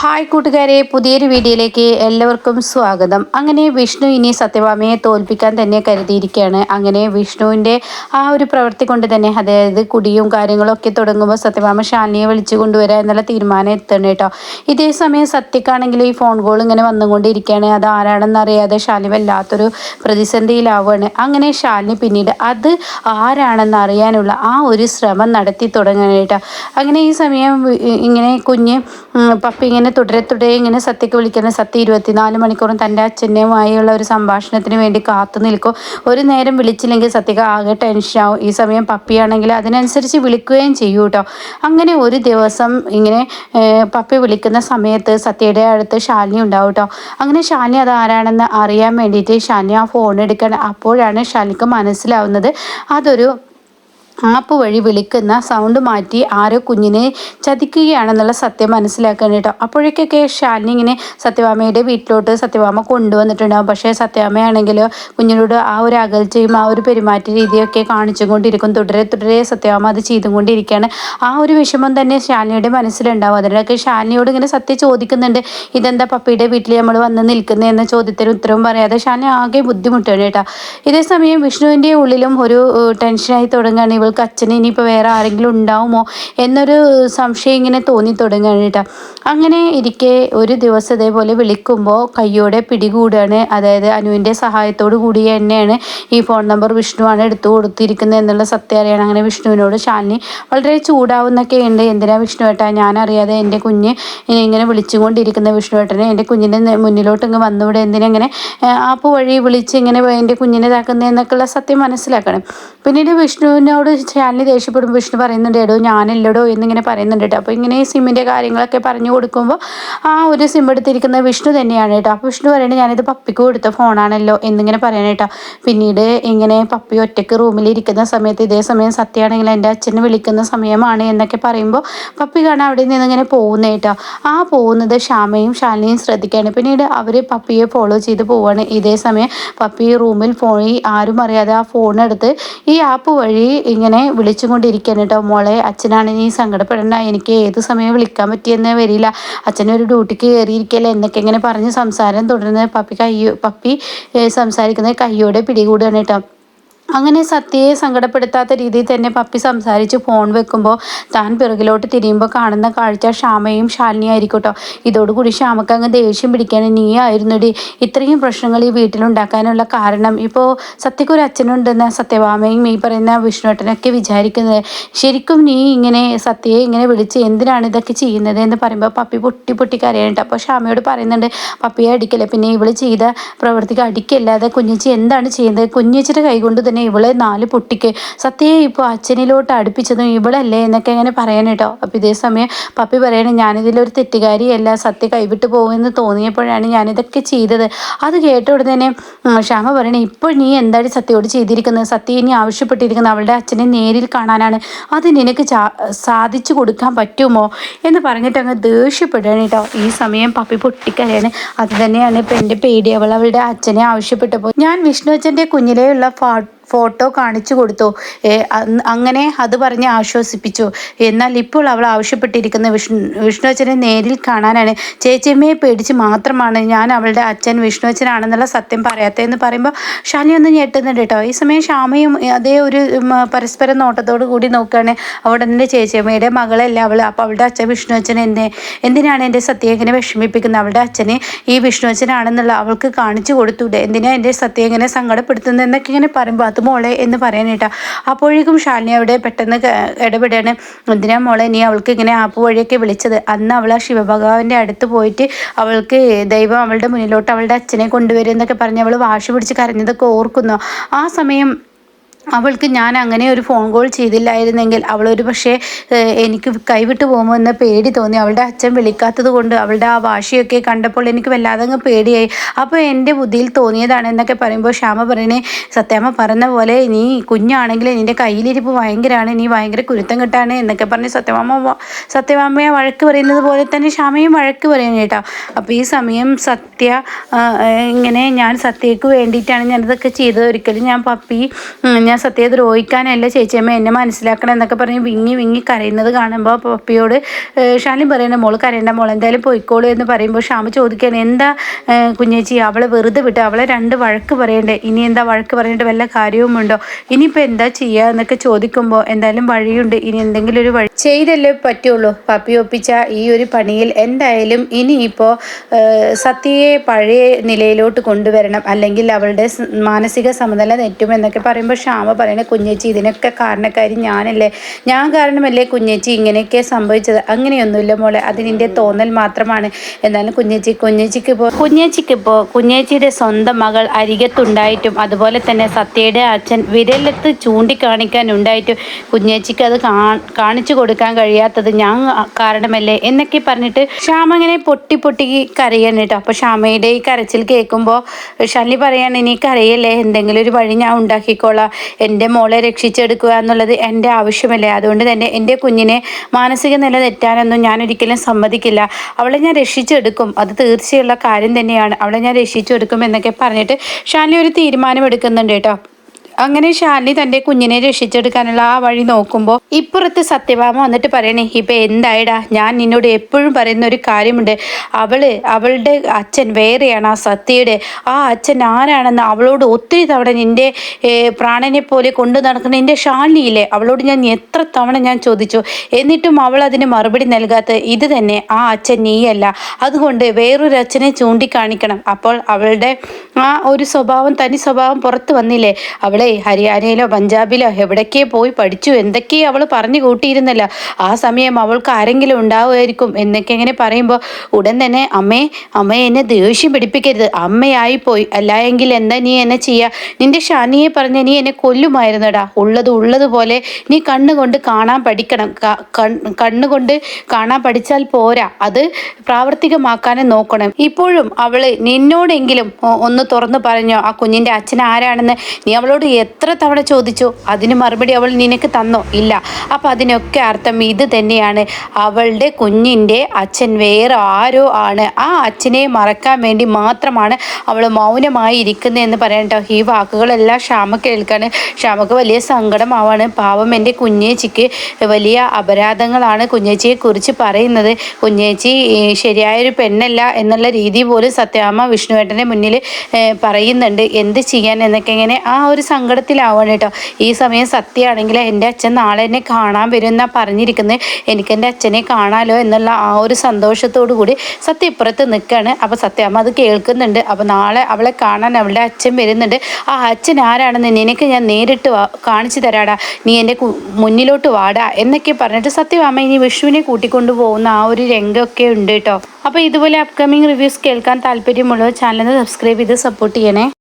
Hi കൂട്ടുകാരെ പുതിയൊരു വീഡിയോയിലേക്ക് എല്ലാവർക്കും സ്വാഗതം. അങ്ങനെ വിഷ്ണു ഇനി സത്യഭാമയെ തോൽപ്പിക്കാൻ തന്നെ കരുതിയിരിക്കുകയാണ്. അങ്ങനെ വിഷ്ണുവിന്റെ ആ ഒരു പ്രവൃത്തി കൊണ്ട് തന്നെ അതായത് കുടിയും കാര്യങ്ങളൊക്കെ തുടങ്ങുമ്പോൾ സത്യഭാമ ശാലിനിയെ വിളിച്ചു കൊണ്ടുവരിക എന്നുള്ള തീരുമാനം എത്തണം കേട്ടോ. ഇതേ സമയം സത്യക്കാണെങ്കിൽ ഈ ഫോൺ കോൾ ഇങ്ങനെ വന്നുകൊണ്ടിരിക്കുകയാണ്. അത് ആരാണെന്ന് അറിയാതെ ശാലിനി വല്ലാത്തൊരു പ്രതിസന്ധിയിലാവുകയാണ്. അങ്ങനെ ശാലിനി പിന്നീട് അത് ആരാണെന്ന് അറിയാനുള്ള ആ ഒരു ശ്രമം നടത്തി തുടങ്ങാനായിട്ടോ അങ്ങനെ ഈ സമയം ഇങ്ങനെ കുഞ്ഞ് പപ്പി ഇങ്ങനെ തുടരെ തുടരെ ഇങ്ങനെ സത്യക്ക് വിളിക്കുന്ന സത്യ ഇരുപത്തിനാല് മണിക്കൂറും തന്റെ അച്ഛനുമായുള്ള ഒരു സംഭാഷണത്തിന് വേണ്ടി കാത്തു നിൽക്കും. ഒരു നേരം വിളിച്ചില്ലെങ്കിൽ സത്യക്ക് ആകെ ടെൻഷൻ ടെൻഷനാവും ഈ സമയം പപ്പിയാണെങ്കിൽ അതിനനുസരിച്ച് വിളിക്കുകയും ചെയ്യൂ കേട്ടോ അങ്ങനെ ഒരു ദിവസം ഇങ്ങനെ പപ്പി വിളിക്കുന്ന സമയത്ത് സത്യയുടെ അടുത്ത് ശാലിനി ഉണ്ടാവും കേട്ടോ അങ്ങനെ ശാലിനി അത് ആരാണെന്ന് അറിയാൻ വേണ്ടിയിട്ട് ശാലിനി ആ ഫോൺ എടുക്കണം. അപ്പോഴാണ് ശാലിനിക്ക് മനസ്സിലാവുന്നത് അതൊരു ആപ്പ് വഴി വിളിക്കുന്ന സൗണ്ട് മാറ്റി ആരോ കുഞ്ഞിനെ ചതിക്കുകയാണെന്നുള്ള സത്യം മനസ്സിലാക്കാൻ കേട്ടോ. അപ്പോഴേക്കൊക്കെ ഷാലിനി ഇങ്ങനെ സത്യഭാമയുടെ വീട്ടിലോട്ട് സത്യവാമ കൊണ്ടുവന്നിട്ടുണ്ടാകും പക്ഷേ സത്യഭാമയാണെങ്കിൽ കുഞ്ഞിനോട് ആ ഒരു അകൽച്ചയും ആ ഒരു പെരുമാറ്റ രീതിയൊക്കെ കാണിച്ചുകൊണ്ടിരിക്കും തുടരെ തുടരെ സത്യഭാമ അത് ചെയ്തുകൊണ്ടിരിക്കുകയാണ് ആ ഒരു വിഷമം തന്നെ ഷാലിനിയുടെ മനസ്സിലുണ്ടാവും. അതിനൊക്കെ ഷാലിനിയോട് ഇങ്ങനെ സത്യം ചോദിക്കുന്നുണ്ട്. ഇതെന്താ പപ്പിയുടെ വീട്ടിൽ നമ്മൾ വന്ന് നിൽക്കുന്നത് എന്ന ചോദ്യത്തിന് ഉത്തരവും പറയാതെ ഷാലിനി ആകെ ബുദ്ധിമുട്ടാണ് കേട്ടോ. ഇതേ സമയം വിഷ്ണുവിന്റെ ഉള്ളിലും ഒരു ടെൻഷനായി തുടങ്ങുകയാണ്. ഇവൾ ഇവൾക്ക് അച്ഛന് ഇനിയിപ്പോൾ വേറെ ആരെങ്കിലും ഉണ്ടാവുമോ എന്നൊരു സംശയം ഇങ്ങനെ തോന്നി തുടങ്ങുകയാണ് കേട്ടോ. അങ്ങനെ ഇരിക്കെ ഒരു ദിവസം ഇതേപോലെ വിളിക്കുമ്പോൾ കയ്യോടെ പിടികൂടാണ്. അതായത് അനുവിന്റെ സഹായത്തോടു കൂടി തന്നെയാണ് ഈ ഫോൺ നമ്പർ വിഷ്ണുവാണ് എടുത്തു കൊടുത്തിരിക്കുന്നത് എന്നുള്ള സത്യം അറിയണം അങ്ങനെ വിഷ്ണുവിനോട് ശാലിനി വളരെ ചൂടാവുന്നൊക്കെ ഉണ്ട്. എന്തിനാ വിഷ്ണു ഏട്ടാ ഞാനറിയാതെ എന്റെ കുഞ്ഞ് ഇങ്ങനെ വിളിച്ചുകൊണ്ടിരിക്കുന്ന വിഷ്ണു ഏട്ടനെ എന്റെ കുഞ്ഞിന്റെ മുന്നിലോട്ട് ഇങ്ങ് വന്നുവിടെ. എന്തിനെങ്ങനെ ആപ്പ് വഴി വിളിച്ച് ഇങ്ങനെ എന്റെ കുഞ്ഞിനെ ഇതാക്കുന്നതെന്നൊക്കെയുള്ള സത്യം മനസ്സിലാക്കണം. പിന്നീട് വിഷ്ണുവിനോട് ശാലിനി ദേഷ്യപ്പെടുമ്പോൾ വിഷ്ണു പറയുന്നുണ്ട് എടോ ഞാനല്ലടോ എന്നിങ്ങനെ പറയുന്നുണ്ട് കേട്ടോ. അപ്പോൾ ഇങ്ങനെ സിമ്മിന്റെ കാര്യങ്ങളൊക്കെ പറഞ്ഞു കൊടുക്കുമ്പോൾ ആ ഒരു സിം എടുത്തിരിക്കുന്ന വിഷ്ണു തന്നെയാണ് കേട്ടോ. അപ്പോൾ വിഷ്ണു പറയുന്നത് ഞാനിത് പപ്പിക്ക് കൊടുത്ത ഫോണാണല്ലോ എന്നിങ്ങനെ പറയണം കേട്ടോ. പിന്നീട് ഇങ്ങനെ പപ്പി ഒറ്റയ്ക്ക് റൂമിലിരിക്കുന്ന സമയത്ത് ഇതേ സമയം സത്യമാണെങ്കിൽ എന്റെ അച്ഛനെ വിളിക്കുന്ന സമയമാണ് എന്നൊക്കെ പറയുമ്പോൾ പപ്പി കാണാൻ അവിടെ നിന്ന് ഇങ്ങനെ പോകുന്നത് കേട്ടോ. ആ പോകുന്നത് ശ്യാമയും ശാലിനിയും ശ്രദ്ധിക്കുകയാണ് പിന്നീട് അവർ പപ്പിയെ ഫോളോ ചെയ്ത് പോവാണ്. ഇതേ സമയം പപ്പി റൂമിൽ പോയി ആരും അറിയാതെ ആ ഫോണെടുത്ത് ഈ ആപ്പ് വഴി ഇങ്ങനെ ഇങ്ങനെ വിളിച്ചുകൊണ്ടിരിക്കാൻ കേട്ടോ. മോളെ അച്ഛനാണ് നീ സങ്കടപ്പെടേണ്ട. എനിക്ക് ഏത് സമയം വിളിക്കാൻ പറ്റിയെന്ന് വരില്ല. അച്ഛനൊരു ഡ്യൂട്ടിക്ക് കയറിയിരിക്കല്ലേ എന്നൊക്കെ ഇങ്ങനെ പറഞ്ഞ് സംസാരം തുടരുന്നത്. പപ്പി കയ്യോ പപ്പി സംസാരിക്കുന്നത് കയ്യോടെ പിടികൂടുകയാണ് കേട്ടോ. അങ്ങനെ സത്യയെ സങ്കടപ്പെടുത്താത്ത രീതിയിൽ തന്നെ പപ്പി സംസാരിച്ച് ഫോൺ വെക്കുമ്പോൾ താൻ പിറകിലോട്ട് തിരിയുമ്പോൾ കാണുന്ന കാഴ്ച ഷാമയും ശാലിനിയായിരിക്കും കേട്ടോ ഇതോടുകൂടി ക്ഷാമക്ക് അങ്ങ് ദേഷ്യം പിടിക്കാൻ നീ ആയിരുന്നുടി. ഇത്രയും പ്രശ്നങ്ങൾ ഈ വീട്ടിലുണ്ടാക്കാനുള്ള കാരണം ഇപ്പോൾ സത്യക്ക് ഒരു അച്ഛനുണ്ടെന്ന് സത്യഭാമയും ഈ പറയുന്ന വിഷ്ണുട്ടനൊക്കെ വിചാരിക്കുന്നത്. ശരിക്കും നീ ഇങ്ങനെ സത്യയെ ഇങ്ങനെ വിളിച്ച് എന്തിനാണ് ഇതൊക്കെ ചെയ്യുന്നത് എന്ന് പറയുമ്പോൾ പപ്പി പൊട്ടി പൊട്ടി കരയുന്നുണ്ട് അപ്പോൾ ഷാമയോട് പറയുന്നുണ്ട് പപ്പിയെ അടിക്കല്ലേ? പിന്നെ ഇവൾ ചെയ്ത പ്രവൃത്തിക്ക് അടിക്കല്ലാതെ കുഞ്ഞിച്ചി എന്താണ് ചെയ്യുന്നത്? കുഞ്ഞിച്ചിയുടെ കൈകൊണ്ട് തന്നെ തന്നെ ഇവളെ നാല് പൊട്ടിക്ക്. സത്യയെ ഇപ്പോൾ അച്ഛനിലോട്ട് അടുപ്പിച്ചതും ഇവളല്ലേ എന്നൊക്കെ ഇങ്ങനെ പറയാൻ കേട്ടോ അപ്പോൾ ഇതേ സമയം പപ്പി പറയണേ ഞാനിതിലൊരു തെറ്റുകാരിയല്ല. സത്യ കൈവിട്ട് പോകുമെന്ന് തോന്നിയപ്പോഴാണ് ഞാനിതൊക്കെ ചെയ്തത്. അത് കേട്ട ഉടനെ തന്നെ ക്ഷമ പറയണേ ഇപ്പോൾ നീ എന്താണ് സത്യയോട് ചെയ്തിരിക്കുന്നത്? സത്യ ഇനി ആവശ്യപ്പെട്ടിരിക്കുന്നത് അവളുടെ അച്ഛനെ നേരിൽ കാണാനാണ്. അത് നിനക്ക് സാധിച്ചു കൊടുക്കാൻ പറ്റുമോ? എന്ന് പറഞ്ഞിട്ട് അങ്ങ് ദേഷ്യപ്പെടുകയാണ് കേട്ടോ ഈ സമയം പപ്പി പൊട്ടിക്കരയാണ്. അത് തന്നെയാണ് ഇപ്പം എന്റെ പേടി. അവൾ അവളുടെ അച്ഛനെ ആവശ്യപ്പെട്ടപ്പോൾ ഞാൻ വിഷ്ണു അച്ഛന്റെ കുഞ്ഞിലെയുള്ള ഫാ ഫോട്ടോ കാണിച്ചു കൊടുത്തു. അങ്ങനെ അത് പറഞ്ഞ് ആശ്വസിപ്പിച്ചു. എന്നാൽ ഇപ്പോൾ അവൾ ആവശ്യപ്പെട്ടിരിക്കുന്ന വിഷ്ണു വിഷ്ണുവച്ചനെ നേരിൽ കാണാനാണ്. ചേച്ചിയമ്മയെ പേടിച്ച് മാത്രമാണ് ഞാൻ അവളുടെ അച്ഛൻ വിഷ്ണുവച്ചനാണെന്നുള്ള സത്യം പറയാത്തതെന്ന് പറയുമ്പോൾ ഷാനി ഒന്ന് ഞെട്ടുന്നുണ്ട് കേട്ടോ. ഈ സമയം ഷാമയും അതേ ഒരു പരസ്പര നോട്ടത്തോടു കൂടി നോക്കുകയാണ്. അവിടെ എന്റെ ചേച്ചിയമ്മയുടെ മകളല്ല അവൾ. അപ്പോൾ അവളുടെ അച്ഛൻ വിഷ്ണുവച്ചൻ എന്നെ എന്തിനാണ് എന്റെ സത്യം ഇങ്ങനെ വിഷമിപ്പിക്കുന്നത്? അവളുടെ അച്ഛനെ ഈ വിഷ്ണുവച്ചനാണെന്നുള്ള അവൾക്ക് കാണിച്ചു കൊടുത്തൂടെ? എന്തിനാണ് എന്റെ സത്യം ഇങ്ങനെ സങ്കടപ്പെടുത്തുന്നത് എന്നൊക്കെ ഇങ്ങനെ പറയുമ്പോൾ അത് മോളെ എന്ന് പറയാനേട്ടാ അപ്പോഴേക്കും ശാലിനി അവിടെ പെട്ടെന്ന് ഇടപെടാണ് എന്തിനാ മോളെ നീ അവൾക്ക് ഇങ്ങനെ ആപ്പ് വഴിയൊക്കെ വിളിച്ചത്? അന്ന് അവൾ ആ ശിവഭഗവാന്റെ അടുത്ത് പോയിട്ട് അവൾക്ക് ദൈവം അവളുടെ മുന്നിലോട്ട് അവളുടെ അച്ഛനെ കൊണ്ടുവരും എന്നൊക്കെ പറഞ്ഞ് അവൾ വാശി പിടിച്ച് കരഞ്ഞതൊക്കെ ഓർക്കുന്നു. ആ സമയം അവൾക്ക് ഞാൻ അങ്ങനെ ഒരു ഫോൺ കോൾ ചെയ്തില്ലായിരുന്നെങ്കിൽ അവൾ ഒരു പക്ഷേ എനിക്ക് കൈവിട്ട് പോകുമോ എന്ന പേടി തോന്നി. അവളുടെ അച്ഛൻ വിളിക്കാത്തത് കൊണ്ട് അവളുടെ ആ വാശിയൊക്കെ കണ്ടപ്പോൾ എനിക്ക് വല്ലാതെ അങ്ങ് പേടിയായി. അപ്പോൾ എന്റെ ബുദ്ധിയിൽ തോന്നിയതാണ് എന്നൊക്കെ പറയുമ്പോൾ ശ്യാമ പറയണേ സത്യാമ്മ പറഞ്ഞ പോലെ നീ കുഞ്ഞാണെങ്കിൽ നിന്റെ കയ്യിലിരിപ്പ് ഭയങ്കരമാണ് നീ ഭയങ്കര കുരുത്തം കെട്ടാണ് എന്നൊക്കെ പറഞ്ഞ് സത്യമാമ സത്യമാമ്മയെ വഴക്ക് പറയുന്നത് പോലെ തന്നെ ശ്യാമയും വഴക്ക് പറയുന്നു കേട്ടോ. അപ്പോൾ ഈ സമയം സത്യ ഇങ്ങനെ ഞാൻ സത്യക്ക് വേണ്ടിയിട്ടാണ് ഞാനിതൊക്കെ ചെയ്തത്. ഒരിക്കലും ഞാൻ പപ്പി ഞാൻ ഞാൻ സത്യം ദ്രോഹിക്കാനല്ല ചേച്ചിയമ്മ എന്നെ മനസ്സിലാക്കണം എന്നൊക്കെ പറഞ്ഞ് വിങ്ങി വിങ്ങി കരയുന്നത് കാണുമ്പോൾ പപ്പിയോട് ഷാലിൻ പറയണ മോൾ കരയേണ്ട മോൾ എന്തായാലും പോയിക്കോളൂ എന്ന് പറയുമ്പോൾ ഷാമ ചോദിക്കുകയാണ് എന്താ കുഞ്ഞേച്ചി അവളെ വെറുതെ വിട്ട് അവളെ രണ്ട് വഴക്ക് പറയണ്ടേ? ഇനി എന്താ വഴക്ക് പറയേണ്ട വല്ല കാര്യവുമുണ്ടോ ഇനിയിപ്പോൾ എന്താ ചെയ്യുക എന്നൊക്കെ ചോദിക്കുമ്പോൾ എന്തായാലും വഴിയുണ്ട്. ഇനി എന്തെങ്കിലും ഒരു വഴി ചെയ്തല്ലേ പറ്റുള്ളൂ. പപ്പി ഒപ്പിച്ച ഈ ഒരു പണിയിൽ എന്തായാലും ഇനിയിപ്പോൾ സത്യയെ പഴയ നിലയിലോട്ട് കൊണ്ടുവരണം. അല്ലെങ്കിൽ അവളുടെ മാനസിക സമനില തെറ്റുമെന്നൊക്കെ പറയുമ്പോൾ ക്ഷാമ പറയണ കുഞ്ഞേച്ചി ഇതിനൊക്കെ കാരണക്കാരി ഞാനല്ലേ? ഞാൻ കാരണമല്ലേ കുഞ്ഞേച്ചി ഇങ്ങനെയൊക്കെ സംഭവിച്ചത്? അങ്ങനെയൊന്നുമില്ല മോളെ അതിനിന്റെ തോന്നൽ മാത്രമാണ്. എന്നാലും കുഞ്ഞേച്ചി കുഞ്ഞേച്ചിക്ക് ഇപ്പോൾ കുഞ്ഞേച്ചിക്ക് ഇപ്പോൾ കുഞ്ഞേച്ചിയുടെ സ്വന്തം മകൾ അരികത്തുണ്ടായിട്ടും അതുപോലെ തന്നെ സത്യയുടെ അച്ഛൻ വിരലത്ത് ചൂണ്ടിക്കാണിക്കാൻ ഉണ്ടായിട്ടും കുഞ്ഞേച്ചിക്ക് അത് കാണിച്ചു കൊടുക്കാൻ കഴിയാത്തത് ഞാൻ കാരണമല്ലേ? എന്നൊക്കെ പറഞ്ഞിട്ട് ശ്യാമ ഇങ്ങനെ പൊട്ടി പൊട്ടി കരയാണ് കേട്ടോ. അപ്പോൾ ശ്യാമയുടെ ഈ കരച്ചിൽ കേൾക്കുമ്പോൾ ഷല്ലി പറയാണ് ഇനി കരയല്ലേ? എന്തെങ്കിലും ഒരു വഴി ഞാൻ ഉണ്ടാക്കിക്കോളാം. എന്റെ മോളെ രക്ഷിച്ചെടുക്കുക എന്നുള്ളത് എന്റെ ആവശ്യമല്ലേ? അതുകൊണ്ട് തന്നെ എന്റെ കുഞ്ഞിനെ മാനസിക നില തെറ്റാനൊന്നും ഞാൻ ഒരിക്കലും സമ്മതിക്കില്ല. അവളെ ഞാൻ രക്ഷിച്ചെടുക്കും. അത് തീർച്ചയുള്ള കാര്യം തന്നെയാണ്. അവളെ ഞാൻ രക്ഷിച്ചെടുക്കും എന്നൊക്കെ പറഞ്ഞിട്ട് ഷാനി ഒരു തീരുമാനം എടുക്കുന്നുണ്ട് കേട്ടോ. അങ്ങനെ ഷാലിനി തന്റെ കുഞ്ഞിനെ രക്ഷിച്ചെടുക്കാനുള്ള ആ വഴി നോക്കുമ്പോൾ ഇപ്പുറത്ത് സത്യഭാമ വന്നിട്ട് പറയണേ ഇപ്പൊ എന്തായിടാ? ഞാൻ നിന്നോട് എപ്പോഴും പറയുന്ന ഒരു കാര്യമുണ്ട്. അവൾ അവളുടെ അച്ഛൻ വേറെയാണ് ആ സത്യയുടെ. ആ അച്ഛൻ ആരാണെന്ന് അവളോട് ഒത്തിരി തവണ നിന്റെ പ്രാണനെ പോലെ കൊണ്ടു നടക്കുന്ന എന്റെ ഷാലിനിയില്ലേ അവളോട് ഞാൻ എത്ര തവണ ഞാൻ ചോദിച്ചു. എന്നിട്ടും അവൾ അതിന് മറുപടി നൽകാത്ത ഇത് തന്നെ ആ അച്ഛൻ നീയല്ല. അതുകൊണ്ട് വേറൊരു അച്ഛനെ ചൂണ്ടിക്കാണിക്കണം. അപ്പോൾ അവളുടെ ആ ഒരു സ്വഭാവം തനി സ്വഭാവം പുറത്തു വന്നില്ലേ? അവളെ ഹരിയാനയിലോ പഞ്ചാബിലോ എവിടേക്കേ പോയി പഠിച്ചു എന്തൊക്കെയോ അവൾ പറഞ്ഞു കൂട്ടിയിരുന്നല്ല. ആ സമയം അവൾക്ക് ആരെങ്കിലും ഉണ്ടാവുമായിരിക്കും എന്നൊക്കെ ഇങ്ങനെ പറയുമ്പോൾ ഉടൻ തന്നെ അമ്മേ അമ്മ എന്നെ ദേഷ്യം പിടിപ്പിക്കരുത്. അമ്മയായിപ്പോയി. പോയി എങ്കിൽ എന്താ നീ എന്നെ ചെയ്യുക നിന്റെ ഷാനിയെ പറഞ്ഞ നീ എന്നെ കൊല്ലുമായിരുന്നടാ. ഉള്ളത് ഉള്ളതുപോലെ നീ കണ്ണുകൊണ്ട് കാണാൻ പഠിക്കണം. കണ്ണുകൊണ്ട് കാണാൻ പഠിച്ചാൽ പോരാ. അത് പ്രാവർത്തികമാക്കാനും നോക്കണം. ഇപ്പോഴും അവൾ നിന്നോടെങ്കിലും ഒന്ന് തുറന്നു പറഞ്ഞോ. ആ കുഞ്ഞിന്റെ അച്ഛൻ ആരാണെന്ന് നീ അവളോട് എത്ര തവണ ചോദിച്ചു? അതിന് മറുപടി അവൾ നിനക്ക് തന്നോ? ഇല്ല. അപ്പം അതിനൊക്കെ അർത്ഥം ഇത് തന്നെയാണ്. അവളുടെ കുഞ്ഞിന്റെ അച്ഛൻ വേറെ ആരോ ആണ്. ആ അച്ഛനെ മറക്കാൻ വേണ്ടി മാത്രമാണ് അവൾ മൗനമായി ഇരിക്കുന്നത് എന്ന് പറയണ്ടോ ഈ വാക്കുകളെല്ലാം ക്ഷാമ കേൾക്കാണ്. ക്ഷാമക്ക് വലിയ സങ്കടമാവാണ്. പാവം എന്റെ കുഞ്ഞേച്ചിക്ക് വലിയ അപരാധങ്ങളാണ് കുഞ്ഞേച്ചിയെ കുറിച്ച് പറയുന്നത്. കുഞ്ഞേച്ചി ശരിയായൊരു പെണ്ണല്ല എന്നുള്ള രീതി പോലും സത്യാമ്മ വിഷ്ണുവേട്ടന്റെ മുന്നിൽ പറയുന്നുണ്ട്. എന്ത് ചെയ്യാൻ എന്നൊക്കെ ഇങ്ങനെ ആ ഒരു സങ്കടത്തിലാവാണ് കേട്ടോ. ഈ സമയം സത്യമാണെങ്കിൽ എന്റെ അച്ഛൻ നാളെ എന്നെ കാണാൻ വരും എന്നാണ് പറഞ്ഞിരിക്കുന്നത് എനിക്ക് എന്റെ അച്ഛനെ കാണാലോ എന്നുള്ള ആ ഒരു സന്തോഷത്തോടു കൂടി സത്യ ഇപ്പുറത്ത് നിൽക്കുകയാണ് അപ്പോൾ സത്യമ്മ അത് കേൾക്കുന്നുണ്ട്. അപ്പോൾ നാളെ അവളെ കാണാൻ അവളുടെ അച്ഛൻ വരുന്നുണ്ട്. ആ അച്ഛൻ ആരാണെന്ന് നിനക്ക് ഞാൻ നേരിട്ട് കാണിച്ചു തരാടാ. നീ എന്റെ മുന്നിലോട്ട് വാടാ എന്നൊക്കെ പറഞ്ഞിട്ട് സത്യമാമ ഇനി വിഷുവിനെ കൂട്ടിക്കൊണ്ടു പോകുന്ന ആ ഒരു രംഗമൊക്കെ ഉണ്ട് കേട്ടോ. അപ്പോൾ ഇതുപോലെ അപ്കമിങ് റിവ്യൂസ് കേൾക്കാൻ താല്പര്യമുള്ളവർ ചാനൽ സബ്സ്ക്രൈബ് ചെയ്ത് സപ്പോർട്ട് ചെയ്യണേ.